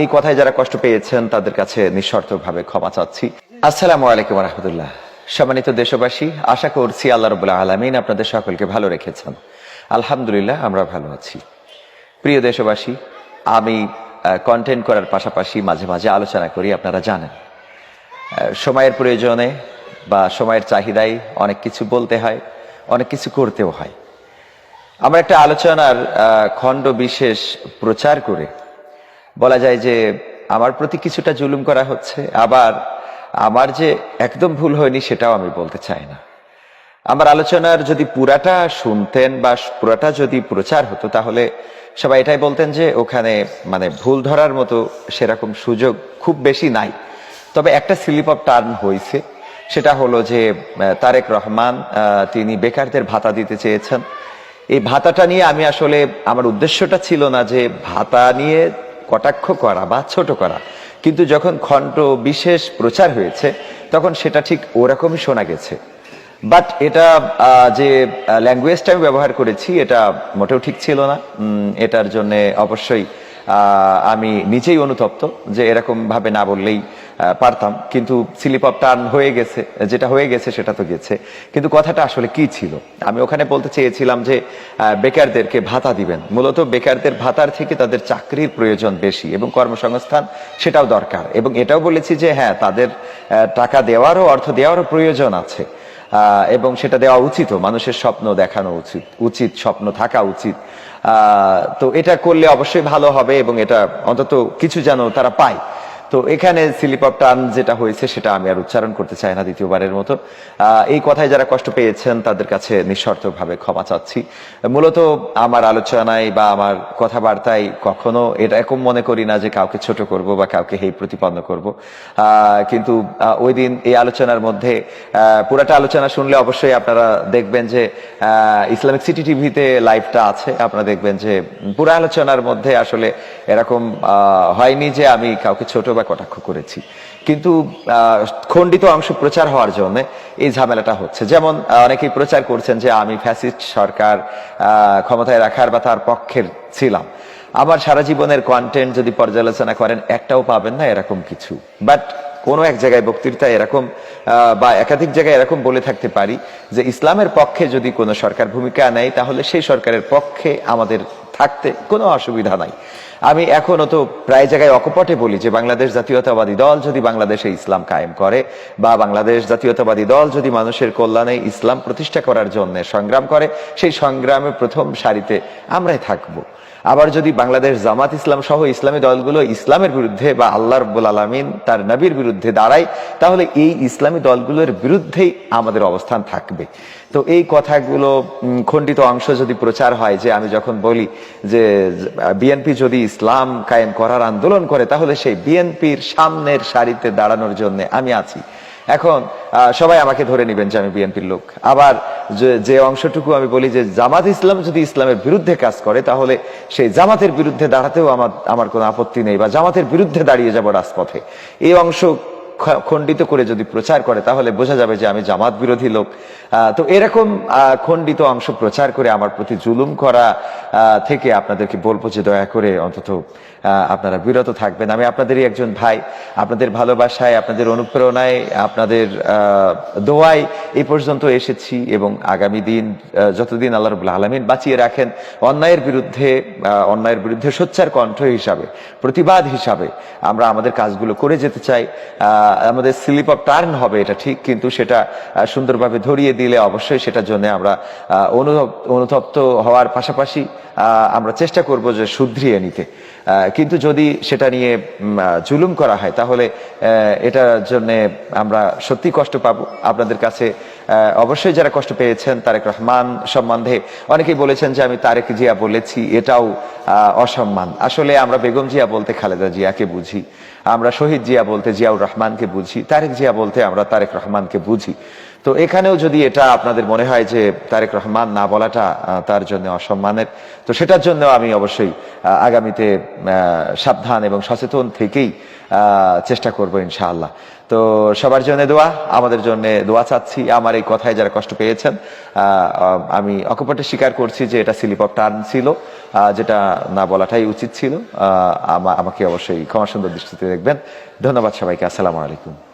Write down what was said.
এই কথায় যারা কষ্ট পেয়েছেন, তাদের কাছে নিঃশর্তভাবে ক্ষমা চাচ্ছি। আসসালামু আলাইকুম রহমতুল্লাহ সম্মানিত দেশবাসী, আশা করছি আল্লাহ রবুল্লাহ আলমিন আপনাদের সকলকে ভালো রেখেছেন। আলহামদুলিল্লাহ, আমরা ভালো আছি। প্রিয় দেশবাসী, আমি কন্টেন্ট করার পাশাপাশি মাঝে মাঝে আলোচনা করি, আপনারা জানেন। সময়ের প্রয়োজনে বা সময়ের চাহিদায় অনেক কিছু বলতে হয়, অনেক কিছু করতেও হয়। আমরা একটা আলোচনার খণ্ড বিশেষ প্রচার করে বলা যায় যে আমার প্রতি কিছুটা জুলুম করা হচ্ছে, আবার আমার যে একদম ভুল হয়নি সেটাও আমি বলতে চাই না। আমার আলোচনার যদি পুরাটা শুনতেন বা পুরাটা যদি প্রচার হতো, তাহলে সবাই এটাই বলতেন যে ওখানে মানে ভুল ধরার মতো সেরকম সুযোগ খুব বেশি নাই। তবে একটা স্লিপ অফ টার্ন হয়েছে, সেটা হলো যে তারেক রহমান তিনি বেকারদের ভাতা দিতে চেয়েছেন। এই ভাতাটা নিয়ে আমি আসলে, আমার উদ্দেশ্যটা ছিল না যে ভাতা নিয়ে কটাক্ষ করা বা ছোট করা। কিন্তু যখন খণ্ড বিশেষ প্রচার হয়েছে, তখন সেটা ঠিক ওরকমই শোনা গেছে। বাট এটা যে ল্যাঙ্গুয়েজটা আমি ব্যবহার করেছি, এটা মোটেও ঠিক ছিল না। এটার জন্যে অবশ্যই আমি নিজেই অনুতপ্ত যে এরকমভাবে না বললেই পারতাম। কিন্তু স্লিপ অফ টার্ন হয়ে গেছে, যেটা হয়ে গেছে সেটা তো গেছে। কিন্তু কথাটা আসলে কি ছিল? আমি ওখানে বলতে চেয়েছিলাম যে বেকারদেরকে ভাতা দিবেন। মূলত বেকারদের ভাতার থেকে তাদের চাকরির প্রয়োজন বেশি এবং কর্মসংস্থান সেটাও দরকার। এবং এটাও বলেছি যে হ্যাঁ তাদের টাকা দেওয়ারও অর্থ দেওয়ারও প্রয়োজন আছে। এবং সেটা দেওয়া উচিত মানুষের স্বপ্ন দেখানো উচিত উচিত স্বপ্ন থাকা উচিত। তো এটা করলে অবশ্যই ভালো হবে এবং এটা অন্তত কিছু যেন তারা পায়। তো এখানে স্লিপ অফ টার্ন যেটা হয়েছে সেটা আমি আর উচ্চারণ করতে চাই না দ্বিতীয়বারের মতো। এই কথায় যারা কষ্ট পেয়েছেন তাদের কাছে নিঃশর্তভাবে ক্ষমা চাচ্ছি। মূলত আমার আলোচনায় বা আমার কথাবার্তায় কখনো এটা এরকম মনে করি না যে কাউকে ছোট করব বা কাউকে হেই প্রতিপন্ন করব। কিন্তু ওই দিন এই আলোচনার মধ্যে পুরাটা আলোচনা শুনলে অবশ্যই আপনারা দেখবেন যে ইসলামিক সিটি টিভিতে লাইভটা আছে। আপনারা দেখবেন যে, পুরা আলোচনার মধ্যে আসলে এরকম হয়নি যে আমি কাউকে ছোট বা কটাক্ষ করেছি। কিন্তু খণ্ডিত অংশ প্রচার হওয়ার জন্য এই ঝামেলাটা হচ্ছে। যেমন অনেকেই প্রচার করছেন যে, আমি ফ্যাসিস্ট সরকার ক্ষমতায় রাখার বা তার পক্ষের ছিলাম। আমার সারা জীবনের কন্টেন্ট যদি পর্যালোচনা করেন, একটাও পাবেন না এরকম কিছু। বাট কোনো এক জায়গায় বক্তৃতা এরকম বা একাধিক জায়গায় এরকম বলে থাকতে পারি যে, ইসলামের পক্ষে যদি কোনো সরকার ভূমিকা নেয়, তাহলে সেই সরকারের পক্ষে আমাদের থাকতে কোনো অসুবিধা নাই। আমি এখনও তো প্রায় জায়গায় অকপটে বলি যে বাংলাদেশ জাতীয়তাবাদী দল যদি বাংলাদেশে ইসলাম কায়েম করে বা বাংলাদেশ জাতীয়তাবাদী দল যদি মানুষের কল্যাণে ইসলাম প্রতিষ্ঠা করার জন্য সংগ্রাম করে, সেই সংগ্রামে প্রথম সারিতে আমরাই থাকব। আবার যদি বাংলাদেশ জামাত ইসলাম সহ ইসলামী দলগুলো ইসলামের বিরুদ্ধে বা আল্লাহ রব্বুল আলমিন তার নবীর বিরুদ্ধে দাঁড়ায়, তাহলে এই ইসলামী দলগুলোর বিরুদ্ধেই আমাদের অবস্থান থাকবে। তো এই কথাগুলো খণ্ডিত অংশ যদি প্রচার হয়, যে আমি যখন বলি যে, বিএনপি যদি ইসলাম কায়েম করার আন্দোলন করে, তাহলে সেই বিএনপির সামনের সারিতে দাঁড়ানোর জন্য আমি আছি। এখন সবাই আমাকে ধরে নেবেন যে আমি বিএনপির লোক। আবার যে- অংশটুকু আমি বলি যে, জামাত ইসলাম যদি ইসলামের বিরুদ্ধে কাজ করে, তাহলে সেই জামাতের বিরুদ্ধে দাঁড়াতেও আমার আমার কোনো আপত্তি নেই, বা জামাতের বিরুদ্ধে দাঁড়িয়ে যাব রাজপথে। এই অংশ খণ্ডিত করে যদি প্রচার করে, তাহলে বোঝা যাবে যে আমি জামাত বিরোধী লোক। তো এরকম খণ্ডিত অংশ প্রচার করে আমার প্রতি জুলুম করা থেকে আপনাদেরকে বলব যে দয়া করে অন্তত আপনারা বিরত থাকবেন। আমি আপনাদেরই একজন ভাই, আপনাদের ভালোবাসায়, আপনাদের অনুপ্রেরণায়, আপনাদের দোয়ায় এই পর্যন্ত এসেছি এবং আগামী দিন যতদিন আল্লাহ রবুল্লা আলমিন বাঁচিয়ে রাখেন, অন্যায়ের বিরুদ্ধে অন্যায়ের বিরুদ্ধে সোচ্চার কণ্ঠ হিসাবে, প্রতিবাদ হিসাবে আমরা আমাদের কাজগুলো করে যেতে চাই। আমাদের স্লিপ অফ টার্ন হবে এটা ঠিক, কিন্তু সেটা সুন্দরভাবে ধরিয়ে দিলে অবশ্যই সেটার জন্য আমরা অনুতপ্ত হওয়ার পাশাপাশি আমরা চেষ্টা করব যে শুধরিয়ে নিতে। কিন্তু যদি সেটা নিয়ে জুলুম করা হয়, তাহলে এটার জন্য আমরা সত্যি কষ্ট পাবো। আপনাদের কাছে অবশ্যই যারা কষ্ট পেয়েছেন, তারেক রহমান সম্বন্ধে অনেকেই বলেছেন যে আমি তারেক জিয়া বলেছি, এটাও অসম্মান। আসলে আমরা বেগম জিয়া বলতে খালেদা জিয়াকে বুঝি। আমরা শহীদ জিয়া বলতে জিয়াউর রহমানকে বুঝি, তারেক জিয়া বলতে আমরা তারেক রহমানকে বুঝি। তো এখানেও যদি এটা আপনাদের মনে হয় যে তারেক রহমান না বলাটা তার জন্য অসম্মানের, তো সেটার জন্য আমি অবশ্যই আগামীতে সাবধান এবং সচেতন থেকেই চেষ্টা করব ইনশাআল্লাহ। তো সবার জন্য দোয়া, আমাদের জন্য দোয়া চাচ্ছি। আমার এই কথায় যারা কষ্ট পেয়েছেন আমি অকপটে স্বীকার করছি যে এটা স্লিপ অফ টার্ন ছিল। যেটা না বলাটাই উচিত ছিল। আমাকে অবশ্যই ক্ষমা সুন্দর দৃষ্টিতে দেখবেন। ধন্যবাদ সবাইকে। আসসালামু আলাইকুম।